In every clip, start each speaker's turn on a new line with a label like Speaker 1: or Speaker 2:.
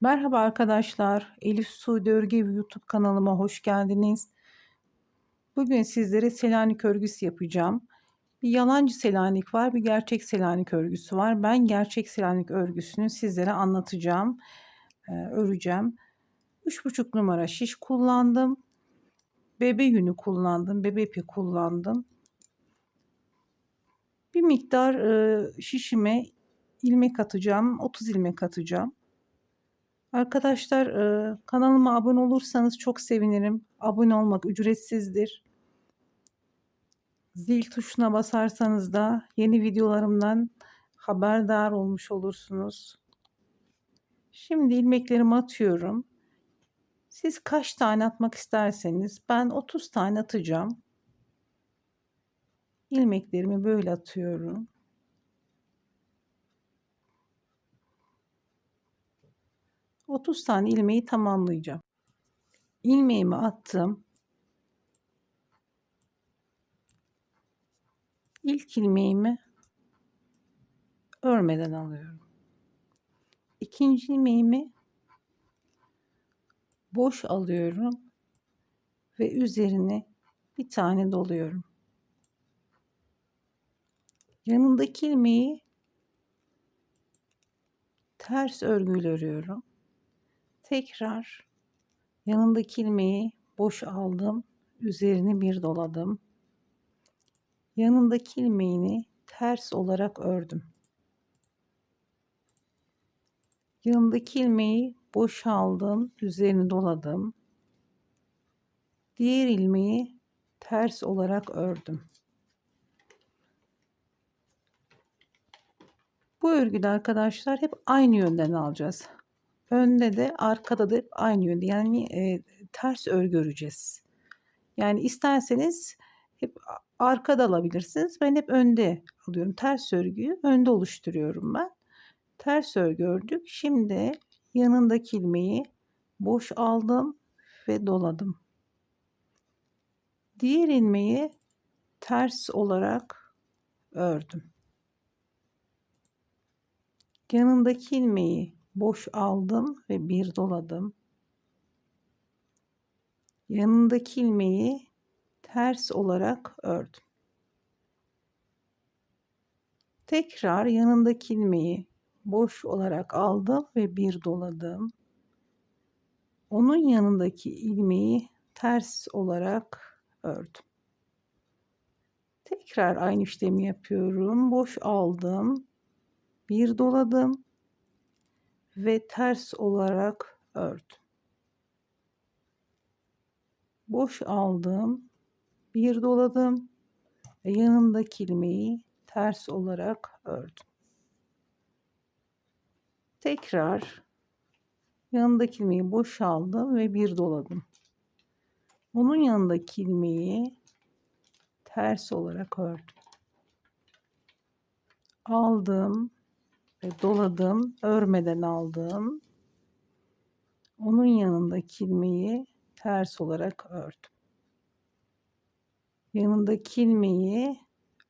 Speaker 1: Merhaba arkadaşlar. Elif Suudi Örgü YouTube kanalıma hoş geldiniz. Bugün sizlere Selanik örgüsü yapacağım. Bir yalancı Selanik var, bir gerçek Selanik örgüsü var. Ben gerçek Selanik örgüsünü sizlere anlatacağım, e, öreceğim. 3,5 numara şiş kullandım. Bebe yünü kullandım, bebe ipi kullandım. Bir miktar e, şişime ilmek atacağım, 30 ilmek atacağım. Arkadaşlar kanalıma abone olursanız çok sevinirim. Abone olmak ücretsizdir. Zil tuşuna basarsanız da yeni videolarımdan haberdar olmuş olursunuz. Şimdi ilmeklerimi atıyorum. Siz kaç tane atmak isterseniz ben 30 tane atacağım. İlmeklerimi böyle atıyorum. 30 tane ilmeği tamamlayacağım. İlmeğimi attım. İlk ilmeğimi örmeden alıyorum. İkinci ilmeğimi boş alıyorum ve üzerine bir tane doluyorum. Yanındaki ilmeği ters örgüyle örüyorum. Tekrar yanındaki ilmeği boş aldım. Üzerine bir doladım. Yanındaki ilmeğini ters olarak ördüm. Yanındaki ilmeği boş aldım. Üzerine doladım. Diğer ilmeği ters olarak ördüm. Bu örgüde arkadaşlar hep aynı yönden alacağız. Önde de arkada da aynı yönde. Yani e, ters örgü öreceğiz. Yani isterseniz hep arkada alabilirsiniz. Ben hep önde alıyorum. Ters örgüyü önde oluşturuyorum ben. Ters örgü ördük. Şimdi yanındaki ilmeği boş aldım ve doladım. Diğer ilmeği ters olarak ördüm. Yanındaki ilmeği boş aldım ve bir doladım. Yanındaki ilmeği ters olarak ördüm. Tekrar yanındaki ilmeği boş olarak aldım ve bir doladım. Onun yanındaki ilmeği ters olarak ördüm. Tekrar aynı işlemi yapıyorum. Boş aldım. Bir doladım ve ters olarak ördüm. Boş aldım, bir doladım ve yanındaki ilmeği ters olarak ördüm. Tekrar yanındaki ilmeği boş aldım ve bir doladım. Onun yanındaki ilmeği ters olarak ördüm. Aldım, doladım. Örmeden aldım. Onun yanındaki ilmeği ters olarak ördüm. Yanındaki ilmeği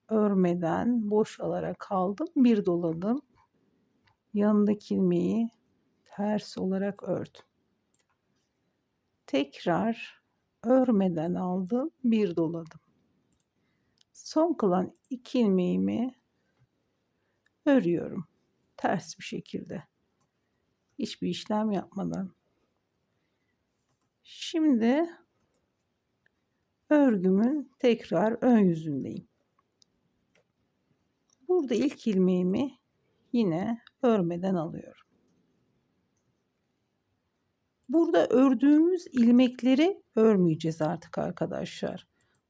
Speaker 1: örmeden boş alarak aldım. Bir doladım. Yanındaki ilmeği ters olarak ördüm. Tekrar örmeden aldım. Bir doladım. Son kalan iki ilmeğimi örüyorum ters bir şekilde. Hiçbir işlem yapmadan. Şimdi örgümün tekrar ön yüzündeyim. Burada ilk ilmeğimi yine örmeden alıyorum. Burada ördüğümüz ilmekleri örmeyeceğiz artık arkadaşlar.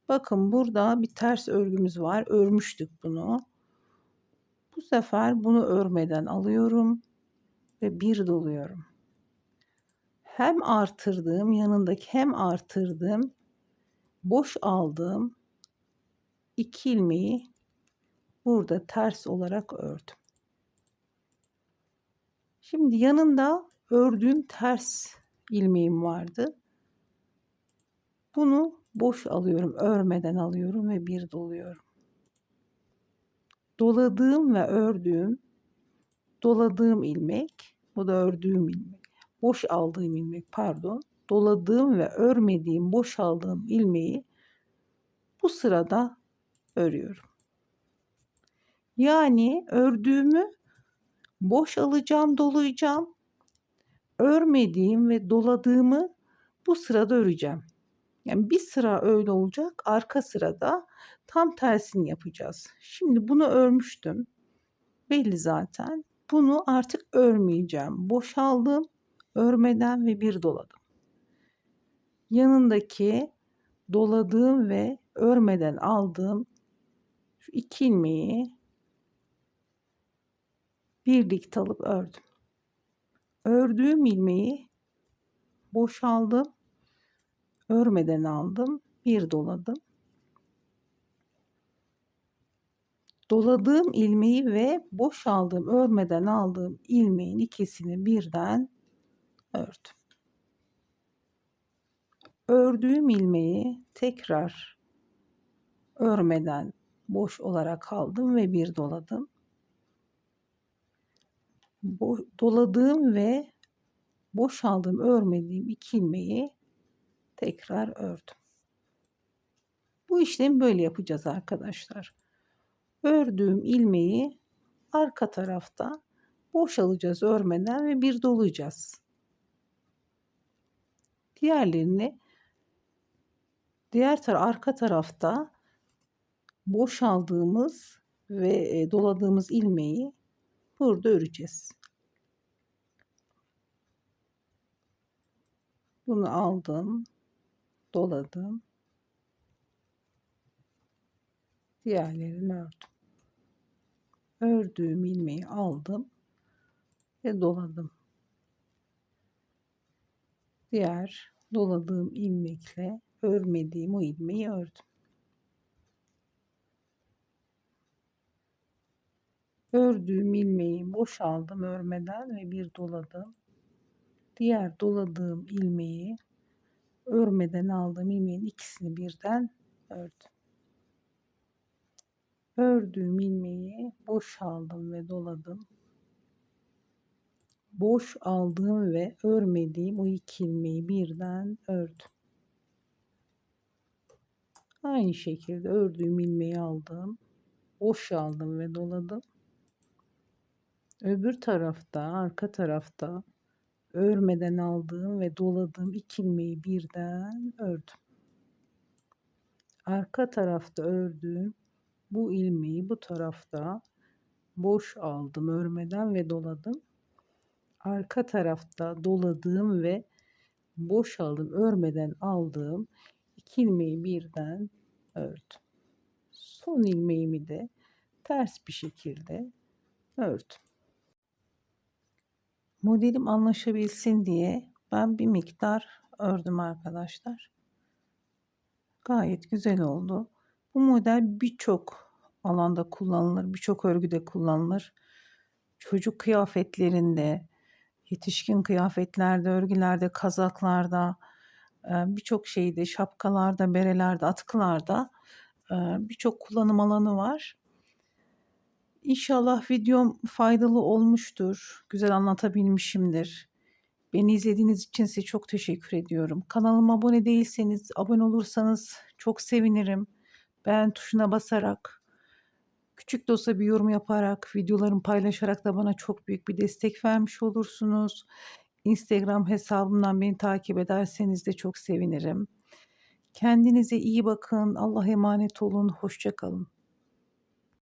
Speaker 1: Bakın burada bir ters örgümüz var. Örmüştük bunu. Bu sefer bunu örmeden alıyorum ve bir doluyorum. Hem artırdığım yanındaki hem artırdığım boş aldığım iki ilmeği burada ters olarak ördüm. Şimdi yanında ördüğüm ters ilmeğim vardı. Bunu boş alıyorum, örmeden alıyorum ve bir doluyorum doladığım ve ördüğüm doladığım ilmek bu da ördüğüm ilmek boş aldığım ilmek pardon doladığım ve örmediğim boş aldığım ilmeği bu sırada örüyorum. Yani ördüğümü boş alacağım, dolayacağım. Örmediğim ve doladığımı bu sırada öreceğim. Yani bir sıra öyle olacak, arka sırada tam tersini yapacağız. Şimdi bunu örmüştüm. Belli zaten. Bunu artık örmeyeceğim. Boşaldım, örmeden ve bir doladım. Yanındaki doladığım ve örmeden aldığım şu iki ilmeği birlikte alıp ördüm. Ördüğüm ilmeği boşaldım. Örmeden aldım. Bir doladım. Doladığım ilmeği ve boşaldığım örmeden aldığım ilmeğin ikisini birden ördüm. Ördüğüm ilmeği tekrar örmeden boş olarak aldım ve bir doladım bo doladığım ve boşaldığım örmediğim iki ilmeği tekrar ördüm. Bu işlemi böyle yapacağız arkadaşlar. Ördüğüm ilmeği arka tarafta boşalacağız örmeden ve bir dolayacağız. Diğerlerini diğer tar arka tarafta boşaldığımız ve doladığımız ilmeği burada öreceğiz. Bunu aldım, doladım. Diğerlerini ördüm. Ördüğüm ilmeği aldım ve doladım. Diğer doladığım ilmekle örmediğim o ilmeği ördüm. Ördüğüm ilmeği boşaldım örmeden ve bir doladım. Diğer doladığım ilmeği örmeden aldığım ilmeğin ikisini birden ördüm. Ördüğüm ilmeği boşaldım ve doladım. Boş aldığım ve örmediğim o iki ilmeği birden ördüm. Aynı şekilde ördüğüm ilmeği aldım. Boş aldım ve doladım. Öbür tarafta, arka tarafta örmeden aldığım ve doladığım iki ilmeği birden ördüm. Arka tarafta ördüğüm bu ilmeği bu tarafta boş aldım örmeden ve doladım. Arka tarafta doladığım ve boş aldım örmeden aldığım iki ilmeği birden ördüm. Son ilmeğimi de ters bir şekilde ördüm. Modelim anlaşabilsin diye ben bir miktar ördüm arkadaşlar. Gayet güzel oldu. Bu model birçok alanda kullanılır, birçok örgüde kullanılır. Çocuk kıyafetlerinde, yetişkin kıyafetlerde, örgülerde, kazaklarda, birçok şeyde, şapkalarda, berelerde, atkılarda birçok kullanım alanı var. İnşallah videom faydalı olmuştur. Güzel anlatabilmişimdir. Beni izlediğiniz için size çok teşekkür ediyorum. Kanalıma abone değilseniz, abone olursanız çok sevinirim. Beğen tuşuna basarak, küçük de olsa bir yorum yaparak, videolarımı paylaşarak da bana çok büyük bir destek vermiş olursunuz. Instagram hesabımdan beni takip ederseniz de çok sevinirim. Kendinize iyi bakın. Allah'a emanet olun. Hoşçakalın.